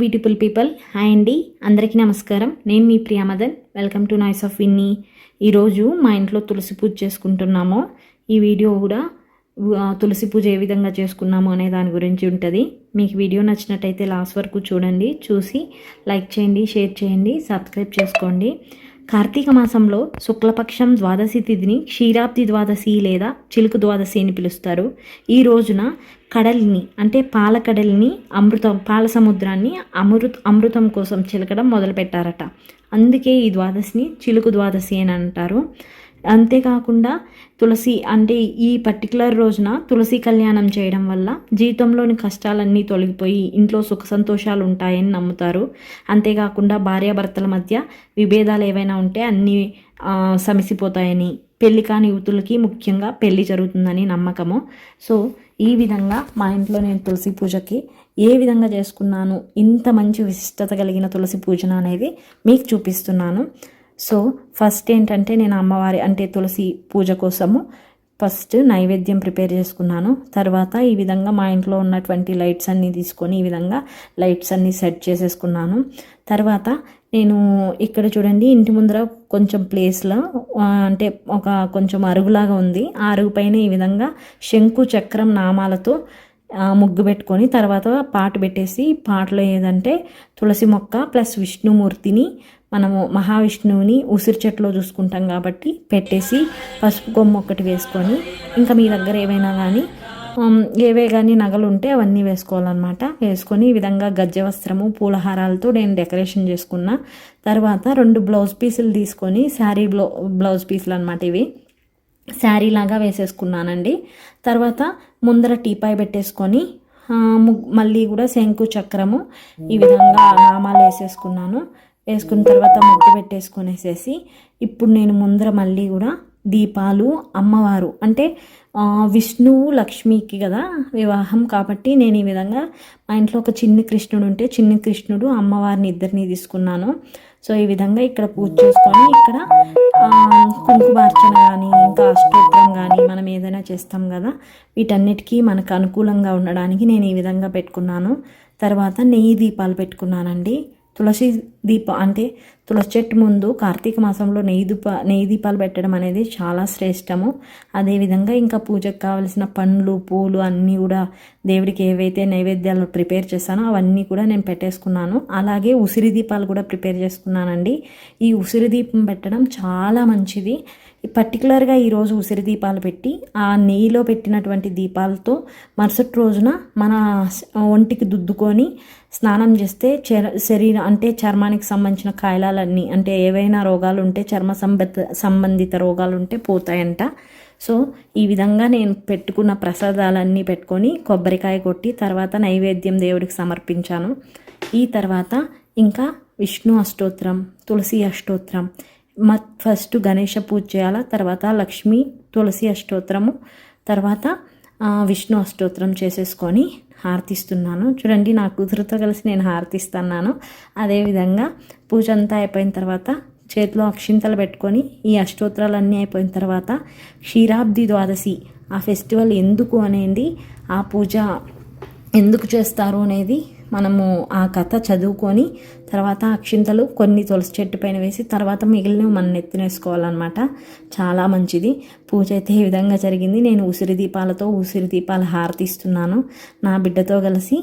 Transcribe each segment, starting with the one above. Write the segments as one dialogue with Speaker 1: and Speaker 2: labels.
Speaker 1: Beautiful people hi అండి అందరికీ నమస్కారం. నేను మీ Priya Madan. Welcome to noise of Vinny ఈరోజు మా ఇంట్లో తులసి పూజ చేసుకుంటున్నాము. ఈ వీడియో కూడా తులసి పూజ ఏ విధంగా చేసుకున్నాము అనే దాని గురించి ఉంటుంది. మీకు వీడియో నచ్చినట్టయితే లాస్ట్ వరకు చూడండి చూసి లైక్ చేయండి షేర్ చేయండి సబ్స్క్రైబ్ చేసుకోండి. కార్తీక మాసంలో శుక్లపక్షం ద్వాదశి తిథిని క్షీరాబ్ది ద్వాదశి లేదా చిలుకు ద్వాదశి అని పిలుస్తారు. ఈ రోజున కడలిని అంటే పాల కడలిని అమృతం పాల సముద్రాన్ని అమృత అమృతం కోసం చిలకడం మొదలుపెట్టారట. అందుకే ఈ ద్వాదశిని చిలుకు ద్వాదశి అని అంటారు. అంతేకాకుండా తులసి అంటే ఈ పర్టికులర్ రోజున తులసి కళ్యాణం చేయడం వల్ల జీవితంలోని కష్టాలన్నీ తొలగిపోయి ఇంట్లో సుఖ సంతోషాలు ఉంటాయని నమ్ముతారు. అంతేకాకుండా భార్యాభర్తల మధ్య విభేదాలు ఏవైనా ఉంటే అన్నీ సమిసిపోతాయని సమసిపోతాయని పెళ్ళి కాని యువతులకి ముఖ్యంగా పెళ్ళి జరుగుతుందని నమ్మకము. సో ఈ విధంగా మా ఇంట్లో నేను తులసి పూజకి ఏ విధంగా చేసుకున్నాను ఇంత మంచి విశిష్టత కలిగిన తులసి పూజన అనేది మీకు చూపిస్తున్నాను. సో ఫస్ట్ ఏంటంటే నేను అమ్మవారి అంటే తులసి పూజ కోసము ఫస్ట్ నైవేద్యం ప్రిపేర్ చేసుకున్నాను. తర్వాత ఈ విధంగా మా ఇంట్లో ఉన్నటువంటి లైట్స్ అన్నీ తీసుకొని ఈ విధంగా లైట్స్ అన్నీ సెట్ చేసేసుకున్నాను. తర్వాత నేను ఇక్కడ చూడండి ఇంటి ముందర కొంచెం ప్లేస్లో అంటే ఒక కొంచెం అరుగులాగా ఉంది. ఆ అరుగు పైన ఈ విధంగా శంకు చక్రం నామాలతో ముగ్గు పెట్టుకొని తర్వాత పాట పెట్టేసి పాటలో ఏదంటే తులసి మొక్క ప్లస్ విష్ణుమూర్తిని మనము మహావిష్ణువుని ఉసిరి చెట్టులో చూసుకుంటాం కాబట్టి పెట్టేసి పసుపు కొమ్మ ఒకటి వేసుకొని ఇంకా మీ దగ్గర ఏవైనా కానీ ఏవే కానీ నగలు ఉంటే అవన్నీ వేసుకోవాలన్నమాట. వేసుకొని ఈ విధంగా గజ్జ వస్త్రము పూలహారాలతో నేను డెకరేషన్ చేసుకున్నా తర్వాత రెండు బ్లౌజ్ పీసులు తీసుకొని శారీ బ్లౌ బ్లౌజ్ పీసులు అనమాట ఇవి. శారీ లాగా వేసేసుకున్నానండి. తర్వాత ముందర టీపాయ్ పెట్టేసుకొని మళ్ళీ కూడా శంకు చక్రము ఈ విధంగా నామాలు వేసేసుకున్నాను. వేసుకున్న తర్వాత ముగ్గు పెట్టేసుకునేసేసి ఇప్పుడు నేను ముందర మళ్ళీ కూడా దీపాలు అమ్మవారు అంటే విష్ణువు లక్ష్మికి కదా వివాహం కాబట్టి నేను ఈ విధంగా మా ఇంట్లో ఒక చిన్ని కృష్ణుడు ఉంటే చిన్ని కృష్ణుడు అమ్మవారిని ఇద్దరిని తీసుకున్నాను. సో ఈ విధంగా ఇక్కడ పూజ చేసుకొని ఇక్కడ అష్టోత్తరం కానీ మనం ఏదైనా చేస్తాం కదా వీటన్నిటికీ మనకు అనుకూలంగా ఉండడానికి నేను ఈ విధంగా పెట్టుకున్నాను. తర్వాత నెయ్యి దీపాలు పెట్టుకున్నానండి. తులసి దీప అంటే తులసి చెట్టు ముందు కార్తీక మాసంలో నెయ్యి దీప నెయ్యి దీపాలు పెట్టడం అనేది చాలా శ్రేష్టము. అదేవిధంగా ఇంకా పూజకు కావలసిన పండ్లు పూలు అన్నీ కూడా దేవుడికి ఏవైతే నైవేద్యాలు ప్రిపేర్ చేశానో అవన్నీ కూడా నేను పెట్టేసుకున్నాను. అలాగే ఉసిరి దీపాలు కూడా ప్రిపేర్ చేసుకున్నానండి. ఈ ఉసిరి దీపం పెట్టడం చాలా మంచిది. ఈ పర్టికులర్గా ఈరోజు ఉసిరి దీపాలు పెట్టి ఆ నెయ్యిలో పెట్టినటువంటి దీపాలతో మరుసటి రోజున మన ఒంటికి దుద్దుకొని స్నానం చేస్తే చర శరీరం అంటే చర్మానికి సంబంధించిన కాయలాలన్నీ అంటే ఏవైనా రోగాలు ఉంటే చర్మ సంబంధ సంబంధిత రోగాలు ఉంటే పోతాయంట. సో ఈ విధంగా నేను పెట్టుకున్న ప్రసాదాలన్నీ పెట్టుకొని కొబ్బరికాయ కొట్టి తర్వాత నైవేద్యం దేవుడికి సమర్పించాను. ఈ తర్వాత ఇంకా విష్ణు అష్టోత్రం తులసి అష్టోత్రం మ ఫస్ట్ గణేష పూజ చేయాలా తర్వాత లక్ష్మి తులసి అష్టోత్రము తర్వాత విష్ణు అష్టోత్రం చేసేసుకొని హారతిస్తున్నాను. చూడండి నా కూతురుతో కలిసి నేను హారతిస్తున్నాను. అదేవిధంగా పూజ అంతా అయిపోయిన తర్వాత చేతిలో అక్షింతలు పెట్టుకొని ఈ అష్టోత్తరాలన్నీ అయిపోయిన తర్వాత క్షీరాబ్ది ద్వాదశి ఆ ఫెస్టివల్ ఎందుకు అనేది ఆ పూజ ఎందుకు చేస్తారు అనేది మనము ఆ కథ చదువుకొని తర్వాత అక్షింతలు కొన్ని తులసి చెట్టు పైన వేసి తర్వాత మిగిలినవి మనం నెత్తినేసుకోవాలన్నమాట చాలా మంచిది. పూజ అయితే ఈ విధంగా జరిగింది. నేను ఉసిరి దీపాలతో ఉసిరి దీపాలు హారతిస్తున్నాను నా బిడ్డతో కలిసి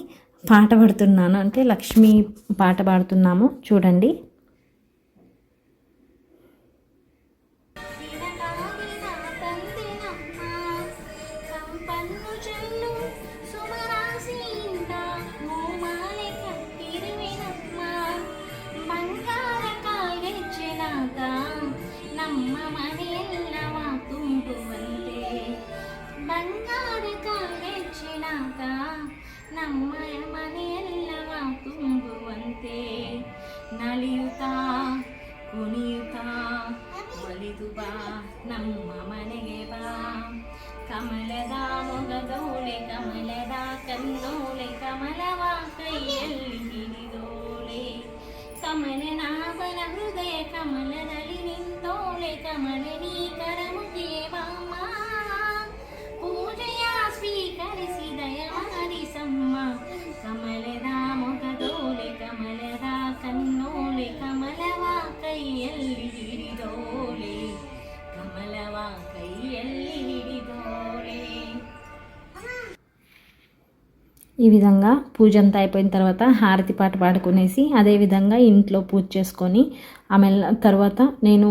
Speaker 1: పాట పాడుతున్నాను. అంటే లక్ష్మి పాట పాడుతున్నాము. చూడండి.
Speaker 2: ಬಾ ನಮ್ಮ ಮನೆಗೆ ಬಾ ಕಮಲದ ಮೊಗದೋಳೆ ಕಮಲದ ಕನ್ನೋಳೆ ಕಮಲವ ಕೈಯಲ್ಲಿ ಹಿಡಿದೋಳೆ ಕಮಲನಾಭನ ಹೃದಯ ಕಮಲದಲ್ಲಿ ನಿಂತೋಳೆ ಕಮಲನಿ
Speaker 1: ఈ విధంగా పూజ అంతా అయిపోయిన తర్వాత హారతి పాట పాడుకునేసి అదేవిధంగా ఇంట్లో పూజ చేసుకొని ఆమె తర్వాత నేను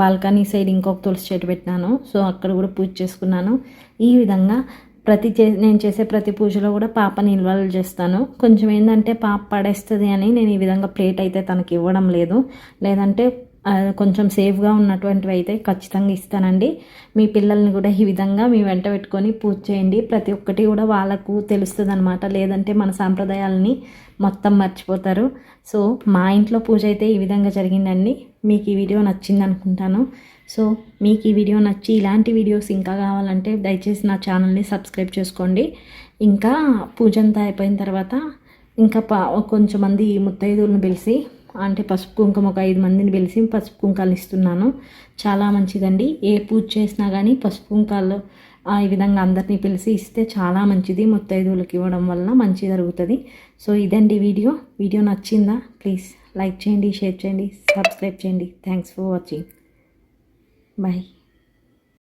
Speaker 1: బాల్కనీ సైడ్ ఇంకొక తులసి చెట్టు పెట్టినాను. సో అక్కడ కూడా పూజ చేసుకున్నాను. ఈ విధంగా ప్రతి చే నేను చేసే ప్రతి పూజలో కూడా పాపని ఇన్వాల్వ్ చేస్తాను. కొంచెం ఏంటంటే పాప పడేస్తుంది అని నేను ఈ విధంగా ప్లేట్ అయితే తనకి ఇవ్వడం లేదు. లేదంటే కొంచెం సేఫ్గా ఉన్నటువంటివి అయితే ఖచ్చితంగా ఇస్తానండి. మీ పిల్లల్ని కూడా ఈ విధంగా మీ వెంట పెట్టుకొని పూజ చేయండి. ప్రతి ఒక్కటి కూడా వాళ్ళకు తెలుస్తుంది అనమాట లేదంటే మన సాంప్రదాయాలని మొత్తం మర్చిపోతారు. సో మా ఇంట్లో పూజ అయితే ఈ విధంగా జరిగిందండి. మీకు ఈ వీడియో నచ్చింది అనుకుంటాను సో మీకు ఈ వీడియో నచ్చి ఇలాంటి వీడియోస్ ఇంకా కావాలంటే దయచేసి నా ఛానల్ని సబ్స్క్రైబ్ చేసుకోండి. ఇంకా పూజ అంతా అయిపోయిన తర్వాత ఇంకా పా కొంచెం మంది ముత్తైదువులను పిలిచి అంటే పసుపు కుంకుమ ఒక ఐదు మందిని పిలిచి పసుపు కుంకాలు ఇస్తున్నాను. చాలా మంచిదండి. ఏ పూజ చేసినా కానీ పసుపు కుంకాలు ఆ, ఈ విధంగా అందరినీ పిలిచి ఇస్తే చాలా మంచిది. ముత్తైదువులకు ఇవ్వడం వల్ల మంచి జరుగుతుంది. సో ఇదండి వీడియో. వీడియో నచ్చిందా? ప్లీజ్ లైక్ చేయండి షేర్ చేయండి సబ్స్క్రైబ్ చేయండి. Thanks for watching. బాయ్.